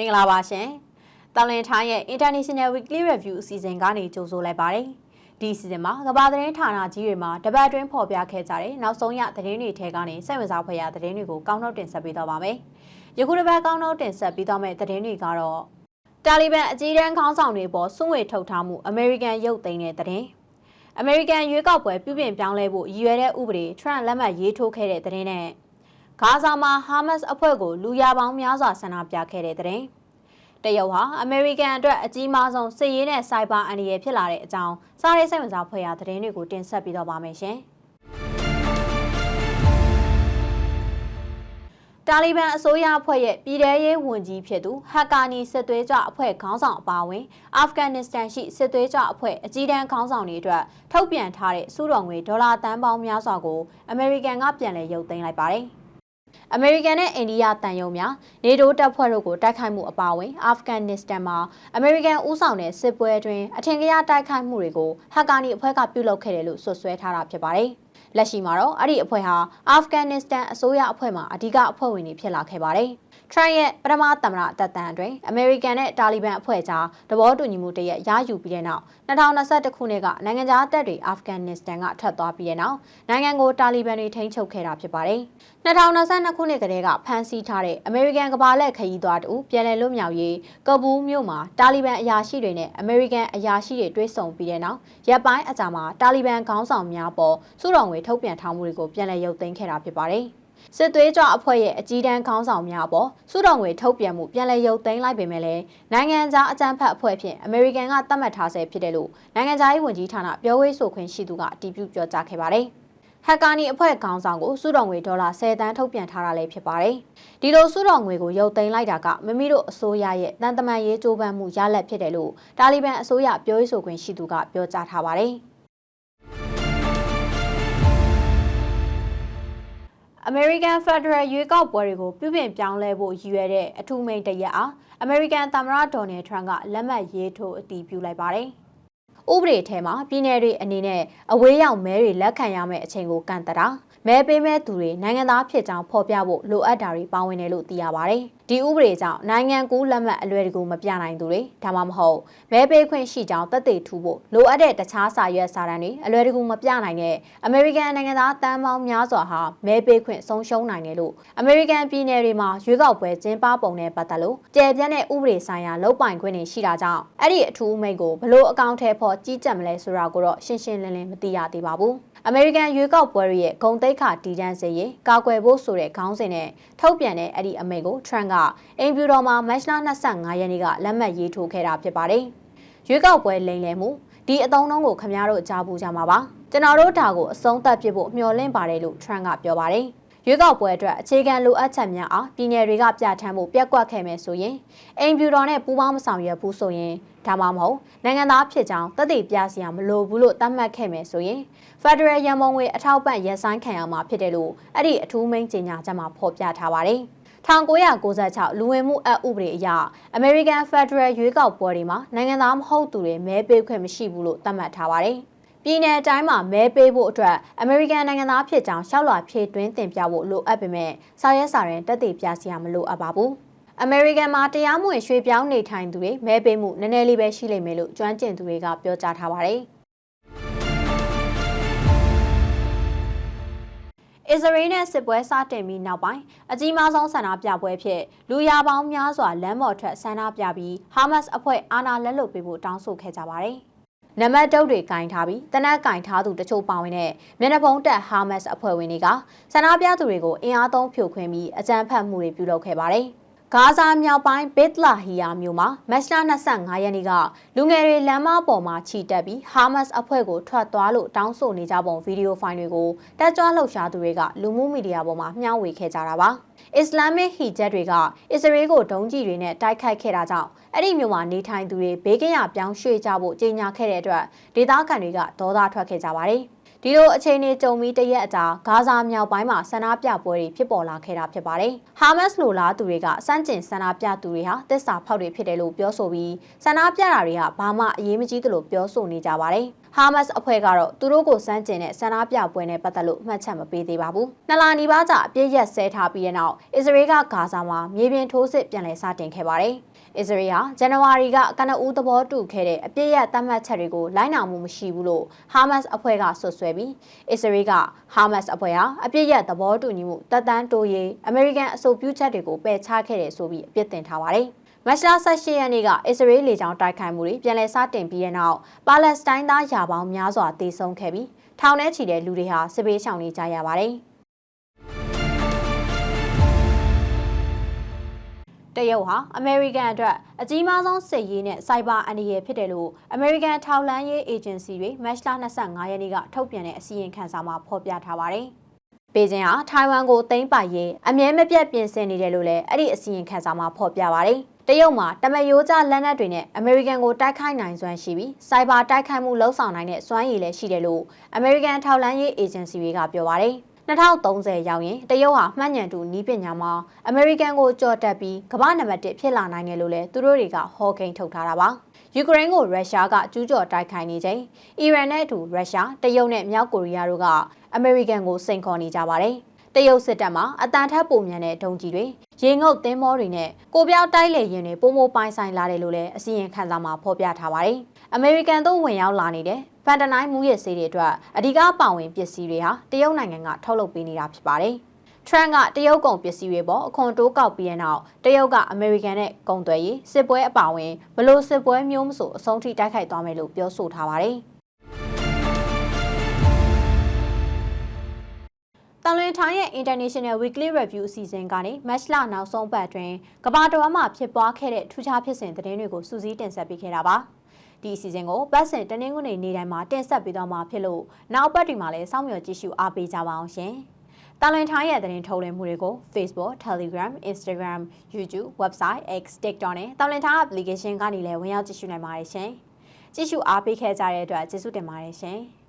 မင်္ဂလာပါရှင်။တောင်လင်ထိုင်းရဲ့ International Weekly Review အစီအစဉ်ကနေကြိုဆိုလိုက်ပါတယ်။ဒီအစီအစဉ်မှာကမ္ဘာသတင်းဌာနကြီးတွေမှာတပတ်အတွင်းဖော်ပြခဲ့ကြတဲ့နောက်ဆုံးရသတင်းတွေထဲကနေစိတ်ဝင်စားဖွယ်ရာသတင်းတွေကိုကောင်းနှုတ်တင်ဆက်ပေးတော့ပါမယ်။ယခုတစ်ပတ်ကောင်းနှုတ်တင်ဆက်ပေးသွားမယ့်သတင်းတွေကတော့တာလီဘန်အကြီးတန်းခေါင်းဆောင်တွေပေါ်စွန့်ဝေထုတ်ထားမှုအမေရိကန်ရုပ်သိမ်းတဲ့သတင်း။အမေရိကန်ရွေးကောက်ပွဲပြုပြင်ပြောင်းလဲဖို့ရည်ရွယ်တဲ့ဥပဒေထရန့်လက်မှတ်ရေးထိုးခဲ့တဲ့သတင်းနဲ့ဂါဇာမှာဟာမတ်စ်အဖွဲ့ကိုလူရပေါင်းများစွာဆန္ဒပြခဲ့တဲ့တဲ့။ တရုတ်ဟာအမေရိကန်အတွက်အကြီးမားဆုံးစစ်ရေးနဲ့စိုက်ဘာအန္တရာယ်ဖြစ်လာတဲ့အကြောင်းစားရေးစိတ်ဝင်စားဖွယ်ရာသတင်းတွေကိုတင်ဆက်ပြီးတော့ပါမယ်ရှင်။တာလီဘန်အစိုးရအဖွဲ့ရဲ့ပြည်ထရေးဝန်ကြီးဖြစ်သူဟက်ကာနီစစ်သွေးကြွအဖွဲ့ခေါင်းဆောင်အပါအဝင်အာဖဂန်နစ္စတန်ရှိစစ်သွေးကြွအဖွဲ့အကြီးတန်းခေါင်းဆောင်တွေအတွက်ထုတ်ပြန်ထားတဲ့စုတော်ငွေဒေါ်လာတန်ပေါင်းများစွာကိုအမေရိကန်ကပြန်လည်ရုပ်သိမ်းလိုက်ပါတယ်။ အမေရိကန်နဲ့အိန္ဒိယတန်ယုံများနေတိုးတပ်ဖွဲ့တို့ကိုတိုက်ခိုက်မှုအပါအဝင်အာဖဂန်နစ္စတန်မှာအမေရိကန်ဦးဆောင်တဲ့စစ်ပွဲအတွင်းအထင်ကရတိုက်ခိုက်မှုတွေကိုဟက်ကာနီအဖွဲ့ကပြုလုပ်ခဲ့တယ်လို့ဆွဆွဲထားတာဖြစ်ပါတယ်။လက်ရှိမှာတော့အဲ့ဒီအဖွဲ့ဟာအာဖဂန်နစ္စတန်အစိုးရအဖွဲ့မှအဓိကအဖွဲ့ဝင်တွေဖြစ်လာခဲ့ပါတယ်။ထရန့်ရဲ့ပထမသမ္မတတပ်တန်အတွင်းအမေရိကန်နဲ့တာလီဘန်အဖွဲ့ကြားသဘောတူညီမှုတရက်ရယူပြီးတဲ့နောက်2021ခုနှစ်ကနိုင်ငံခြားတပ်တွေအာဖဂန်နစ္စတန်ကထွက်သွားပြီးတဲ့နောက်နိုင်ငံကိုတာလီဘန်တွေထိန်းချုပ်ခဲ့တာဖြစ်ပါတယ်။2022ခုနှစ်ကတည်းကဖမ်းဆီးထားတဲ့အမေရိကန်ကဘာလက်ခရီးသွားတူပြည်လည်လွတ်မြောက်ရေးကဘူးမြို့မှာတာလီဘန်အရာရှိတွေနဲ့အမေရိကန်အရာရှိတွေတွဲဆုံပြီးတဲ့နောက်ရပ်ပိုင်းအကြာမှာတာလီဘန်ခေါင်းဆောင်များပေါ်စုတော်ငွေထုတ်ပြန်ထားမှုတွေကိုပြန်လည်ရုပ်သိမ်းခဲ့တာဖြစ်ပါတယ်။စစ်သွေးကြွအဖွဲ့ရဲ့အကြီးတန်းခေါင်းဆောင်များပေါ်စုတော်ငွေထုတ်ပြန်မှုပြန်လည်ရုပ်သိမ်းလိုက်ပေမဲ့လည်းနိုင်ငံခြားအကြမ်းဖက်အဖွဲ့ဖြင့်အမေရိကန်ကသတ်မှတ်ထားဆဲဖြစ်တယ်လို့နိုင်ငံခြားရေးဝန်ကြီးဌာနပြောရေးဆိုခွင့်ရှိသူကအတည်ပြုပြောကြားခဲ့ပါတယ်။ ဟက်ကာနီအဖွဲ့ခေါင်းဆောင်ကိုစုတော်ငွေဒေါ်လာ10တန်းထုတ်ပြန်ထားတာလည်းဖြစ်ပါတယ်။ဒီလိုစုတော်ငွေကိုရုပ်သိမ်းလိုက်တာကမမီတို့အစိုးရရဲ့တန်တမန်ရေးကြိုးပမ်းမှုရလဒ်ဖြစ်တယ်လို့တာလီဘန်အစိုးရပြောရေးဆိုခွင့်ရှိသူကပြောကြားထားပါတယ်။အမေရိကန်ဖက်ဒရယ်ရွေးကောက်ပွဲတွေကိုပြုပြင်ပြောင်းလဲဖို့ရည်ရွယ်တဲ့အထူးမိန့်တရက်အားအမေရိကန်သမ္မတဒေါ်နယ်ထရန့်ကလက်မှတ်ရေးထိုးအတည်ပြုလိုက်ပါတယ်။ ဥပဒေထဲမှာပြည်내တွေအနေနဲ့အဝေးရောက်မဲတွေလက်ခံရမယ့်အချိန်ကိုကန့်သတ်တာမဲပေးမဲ့သူတွေနိုင်ငံသားဖြစ်ကြောင်းဖော်ပြဖို့လိုအပ်တာတွေပါဝင်တယ်လို့သိရပါတယ်။ ဒီဥပဒေကြောင့်နိုင်ငံကူးလက်မှတ်အလွယ်တကူမပြနိုင်သူတွေဒါမှမဟုတ်မဲပေးခွင့်ရှိကြောင်းသက်သေထူဖို့လိုအပ်တဲ့တခြားစာရွက်စာတမ်းတွေအလွယ်တကူမပြနိုင်တဲ့အမေရိကန်နိုင်ငံသားတန်းပေါင်းများစွာဟာမဲပေးခွင့်ဆုံးရှုံးနိုင်တယ်လို့အမေရိကန်ပြည်내တွေမှာရွေးကောက်ပွဲကျင်းပပုံနဲ့ပတ်သက်လို့ကြယ်ပြန့်တဲ့ဥပဒေဆိုင်ရာလုပ်ပိုင်ခွင့်တွေရှိတာကြောင့်အဲ့ဒီအထူးအမိန့်ကိုဘလို့အကောင့်ထဲပေါ်ကြီးကြပ်မလဲဆိုတာကိုတော့ရှင်းရှင်းလင်းလင်းမသိရသေးပါဘူးအမေရိကန်ရွေးကောက်ပွဲရဲ့ဂုံတိတ်ခတည်တံ့စေရေးကာကွယ်ဖို့ဆိုတဲ့ခေါင်းစဉ်နဲ့ထုတ်ပြန်တဲ့အဲ့ဒီအမိန့်ကို Trump ကအိမ်ဖြူတော်မှာမတ်လ25ရက်နေ့ကလက်မှတ်ရေးထိုးခဲ့တာဖြစ်ပါတယ်။ရွေးကောက်ပွဲလိမ်လည်မှုဒီအသုံးအနှုန်းကိုခင်ဗျားတို့ကြားဘူးကြမှာပါ။ကျွန်တော်တို့ဒါကိုအဆုံးသတ်ဖြစ်ဖို့မျှော်လင့်ပါတယ်လို့ Trump ကပြောပါတယ်။ရွေးကောက်ပွဲအတွက်အခြေခံလိုအပ်ချက်များအားပြည်내တွေကပြဋ္ဌာန်းမှုပြက်ကွက်ခဲ့မယ်ဆိုရင်အိမ်ဖြူတော်နဲ့ပူးပေါင်းမဆောင်ရွက်ဘူးဆိုရင်ဒါမှမဟုတ်နိုင်ငံသားဖြစ်ကြောင်းတသက်ပြစရာမလိုဘူးလို့သတ်မှတ်ခဲ့မယ်ဆိုရင် Federal ရန်ပုံငွေအထောက်ပံ့ရပ်ဆိုင်းခံရမှာဖြစ်တယ်လို့အဲ့ဒီအထူးမိန့်ကြေညာချက်မှာဖော်ပြထားပါတယ်။ 1996လူဝင်မှုအဥပဒေအရ American Federal ရွေးကောက်ပွဲတွေမှာနိုင်ငံသားမဟုတ်သူတွေမဲပေးခွင့်မရှိဘူးလို့သတ်မှတ်ထားပါတယ်။ပြည်내အတိုင်းမှာမဲပေးဖို့အတွက် American နိုင်ငံသားဖြစ်ကြောင်းရှောက်လွှာဖြည့်တွင်းတင်ပြဖို့လိုအပ်ပေမဲ့စာရဲစာရင်တက်တည်ပြစရာမလိုအပ်ပါဘူး။ American မှာတရားမဝင်ရွှေ့ပြောင်းနေထိုင်သူတွေမဲပေးမှုနည်းနည်းလေးပဲရှိလိမ့်မယ်လို့ကျွမ်းကျင်သူတွေကပြောကြားထားပါတယ်။ အစ္စရေးနဲ့စစ်ပွဲစတင်ပြီးနောက်ပိုင်းအကြီးမားဆုံးဆန္ဒပြပွဲဖြစ်လူရပေါင်းများစွာလမ်းပေါ်ထွက်ဆန္ဒပြပြီးဟာမတ်စ်အဖွဲ့အာဏာလက်လွတ်ပေးဖို့တောင်းဆိုခဲ့ကြပါတယ်။နံပါတ်တုပ်တွေကင်ထားပြီးတနက်ကင်ထားသူတချို့ပါဝင်တဲ့မျက်နှာဖုံးတက်ဟာမတ်စ်အဖွဲ့ဝင်တွေကဆန္ဒပြသူတွေကိုအင်အားသုံးဖြိုခွင်းပြီးအကြမ်းဖက်မှုတွေပြုလုပ်ခဲ့ပါတယ်။ ဂါဇာမြောက်ပိုင်းဘစ်လာဟီယာမြို့မှာမတ်လ25ရက်နေ့ကလူငယ်တွေလမ်းမပေါ်မှာခြိတက်ပြီးဟာမတ်စ်အဖွဲ့ကိုထွက်သွားလို့တောင်းဆိုနေကြပုံဗီဒီယိုဖိုင်တွေကိုတက်ကြွလှုပ်ရှားသူတွေကလူမှုမီဒီယာပေါ်မှာမျှဝေခဲ့ကြတာပါ။အစ္စလာမစ်ဟီဂျက်တွေကအစ္စရေးကိုဒုံးကျည်တွေနဲ့တိုက်ခိုက်ခဲ့တာကြောင့်အဲ့ဒီမြို့မှာနေထိုင်သူတွေဘေးကင်းရာပြောင်းရွှေ့ကြဖို့ကြေညာခဲ့တဲ့အတွက်ဒေသခံတွေကဒေါသထွက်ခဲ့ကြပါတယ်။ ဒီလိုအခြေအနေကြုံပြီးတရက်အကြာဂါဇာမြောက်ပိုင်းမှာဆန္ဒပြပွဲတွေဖြစ်ပေါ်လာခဲ့တာဖြစ်ပါတယ်။ဟာမတ်စ်လိုလားသူတွေကစန့်ကျင်ဆန္ဒပြသူတွေဟာတစ္ဆာဖောက်တွေဖြစ်တယ်လို့ပြောဆိုပြီးဆန္ဒပြတာတွေကဘာမှအရေးမကြီးသလိုပြောဆိုနေကြပါတယ်။ ဟာမတ်စ်အဖွဲ့ကတော့သူတို့ကိုစမ်းကျင်တဲ့ဆန္ဒပြပွဲနဲ့ပတ်သက်လို့မှတ်ချက်မပေးသေးပါဘူး။နှစ်လနီးပါးကြာအပြည့်ရက်ဆဲထားပြီးတဲ့နောက်အစ္စရေးကဂါဇာမှာမြေပြင်ထိုးစစ်ပြန်လည်စတင်ခဲ့ပါတယ်။အစ္စရေးဟာဇန်နဝါရီကကနဦးသဘောတူခဲ့တဲ့အပြည့်ရသတ်မှတ်ချက်တွေကိုလိုက်နာမှုမရှိဘူးလို့ဟာမတ်စ်အဖွဲ့ကဆွဆွဲပြီးအစ္စရေးကဟာမတ်စ်အဖွဲ့ဟာအပြည့်ရသဘောတူညီမှုတပ်တန်းတိုးရေးအမေရိကန်အဆိုပြုချက်တွေကိုပယ်ချခဲ့တယ်ဆိုပြီးအပြစ်တင်ထားပါတယ်။ မတ်လ18ရက်နေ့ကအစ္စရေးလေကြောင်းတိုက်ခိုက်မှုတွေပြန်လည်စတင်ပြီးတဲ့နောက်ပါလက်စတိုင်းသားယာပေါင်းများစွာတေဆုံးခဲ့ပြီးထောင်ထဲချီတဲ့လူတွေဟာစစ်ဘေးရှောင်နေကြရပါတယ်။တရုတ်ဟာအမေရိကန်အတွက်အကြီးမားဆုံးစစ်ရေးနဲ့စိုက်ဘာအန္တရာယ်ဖြစ်တယ်လို့အမေရိကန်ထောက်လှမ်းရေးအေဂျင်စီတွေမတ်လ25ရက်နေ့ကထုတ်ပြန်တဲ့အစီရင်ခံစာမှာဖော်ပြထားပါတယ်။ပေကျင်းဟာထိုင်ဝမ်ကိုသိမ်းပိုက်ရေးအမြဲမပြတ်ပြင်ဆင်နေတယ်လို့လည်းအဲ့ဒီအစီရင်ခံစာမှာဖော်ပြပါတယ်။ တရုတ်မှာတမယိုးကျလက်နက်တွေနဲ့အမေရိကန်ကိုတိုက်ခိုက်နိုင်စွမ်းရှိပြီးစိုက်ဘာတိုက်ခိုက်မှုလှုံ့ဆော်နိုင်တဲ့စွမ်းရည်လည်းရှိတယ်လို့အမေရိကန်ထောက်လှမ်းရေးအေဂျင်စီတွေကပြောပါတယ်။2030ရောက်ရင်တရုတ်ဟာမှတ်ညံတူနီးပညာမှာအမေရိကန်ကိုကြော်တက်ပြီးကမ္ဘာနံပါတ်1ဖြစ်လာနိုင်တယ်လို့လည်းသူတို့တွေကဟောကိန်းထုတ်ထားတာပါယူကရိန်းကိုရုရှားကကျူးကျော်တိုက်ခိုက်နေချိန်အီရန်နဲ့အတူရုရှားတရုတ်နဲ့မြောက်ကိုရီးယားတို့ကအမေရိကန်ကိုစိန်ခေါ်နေကြပါတယ် တရုတ်စစ်တပ်မှာအတန်ထက်ပုံမြန်တဲ့ဒုံကြီးတွေရေငုပ်သင်းမောတွေနဲ့ကိုပြောက်တိုက်လေရင်တွေပုံမပိုင်ဆိုင်လာတယ်လို့လည်းအစီရင်ခံစာမှာဖော်ပြထားပါတယ်။အမေရိကန်တို့ဝင်ရောက်လာနေတဲ့ဖန်တနိုင်းမူရစ်ဆေးတွေအတွက်အဓိကပါဝင်ပစ္စည်းတွေဟာတရုတ်နိုင်ငံကထုတ်လုပ်ပေးနေတာဖြစ်ပါတယ်။ Trump ကတရုတ်ကုန်ပစ္စည်းတွေပေါ်အခွန်တိုးကောက်ပြီးတဲ့နောက်တရုတ်ကအမေရိကန်နဲ့ကုန်သွယ်ရေးစစ်ပွဲအပါအဝင်ဘလို့စစ်ပွဲမျိုးမဆိုအဆုံးထိတိုက်ခိုက်သွားမယ်လို့ပြောဆိုထားပါတယ်။ တန်လွင်ထိုင်းရဲ့ International Weekly Review အစီအစဉ်ကနေမတ်လနောက်ဆုံးပတ်အတွင်းကမ္ဘာတော်မှာဖြစ်ပွားခဲ့တဲ့ထူးခြားဖြစ်စဉ်သတင်းတွေကိုစူးစီးတင်ဆက်ပေးခဲ့တာပါ။ဒီအစီအစဉ်ကိုပတ်စင်တနင်္ဂနွေနေ့တိုင်းမှာတင်ဆက်ပေးသွားမှာဖြစ်လို့နောက်ပတ်တွေမှာလည်းစောင့်မျှော်ကြည့်ရှုအားပေးကြပါအောင်ရှင်။တန်လွင်ထိုင်းရဲ့သတင်းထုတ်လွှင့်မှုတွေကို Facebook, Telegram, Instagram, YouTube, Website, X, TikTok နဲ့တန်လွင်ထိုင်း application ကနေလည်းဝင်ရောက်ကြည့်ရှုနိုင်ပါတယ်ရှင်။ကြည့်ရှုအားပေးခဲ့ကြတဲ့အတွက်ကျေးဇူးတင်ပါတယ်ရှင်။